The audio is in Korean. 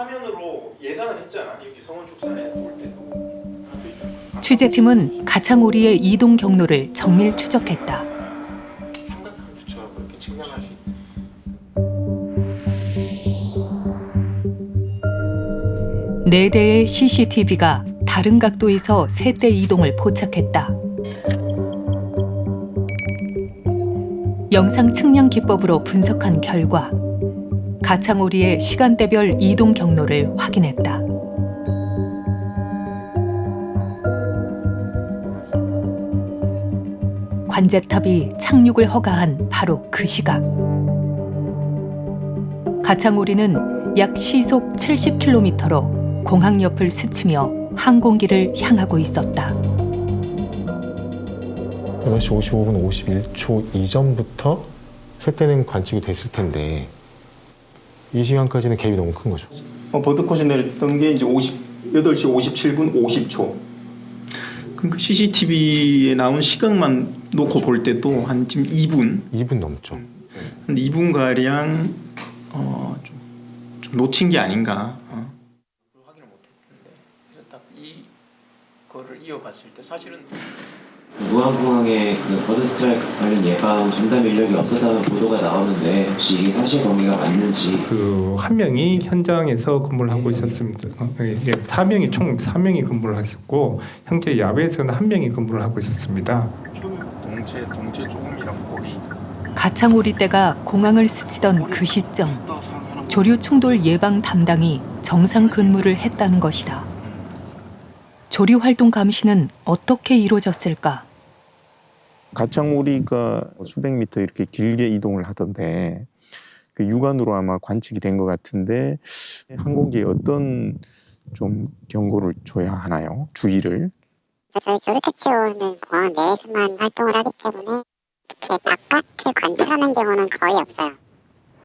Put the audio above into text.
화면으로 예상은 했잖아. 여기 성원 축산에 올 때도. 취재팀은 가창오리의 이동 경로를 정밀 추적했다. 삼각형 붙여갖고 이렇게 측량할 수 있는. 네 대의 CCTV가 다른 각도에서 세 대 이동을 포착했다. 영상 측량 기법으로 분석한 결과 가창오리의 시간대별 이동 경로를 확인했다. 관제탑이 착륙을 허가한 바로 그 시각. 가창오리는 약 시속 70km로 공항 옆을 스치며 항공기를 향하고 있었다. 8시 55분 51초 이전부터 색대는 관측이 됐을 텐데 이 시간까지는 갭이 너무 큰 거죠. 어, 버드컷이 내렸던 게 이제 50, 8시 57분 50초. 그러니까 CCTV에 나온 시각만 놓고 볼 때도 한 지금 2분, 2분 넘죠. 한 2분 가량 어, 좀, 좀 놓친 게 아닌가. 어. 확인을 못했는데 그래서 딱 이거를 이어갔을 때 사실은 무안공항에 그 버드 스트라이크 관련 예방 전담 인력이 없었다는 보도가 나오는데 혹시 이게 사실 관계가 맞는지 그 한 명이 현장에서 근무를 하고 있었습니다. 어, 예, 사명이 총 4명이 근무를 했었고 현재 야외에서는 한 명이 근무를 하고 있었습니다. 동체 동체 조금이랑 거리 가창오리 때가 공항을 스치던 그 시점 조류 충돌 예방 담당이 정상 근무를 했다는 것이다. 조류 활동 감시는 어떻게 이루어졌을까? 가창오리가 수백 미터 이렇게 길게 이동을 하던데 그 육안으로 아마 관측이 된 것 같은데 항공기에 어떤 좀 경고를 줘야 하나요? 주의를 저희 교류택지원은 공항 내에서만 활동을 하기 때문에 이렇게 바깥을 관찰하는 경우는 거의 없어요.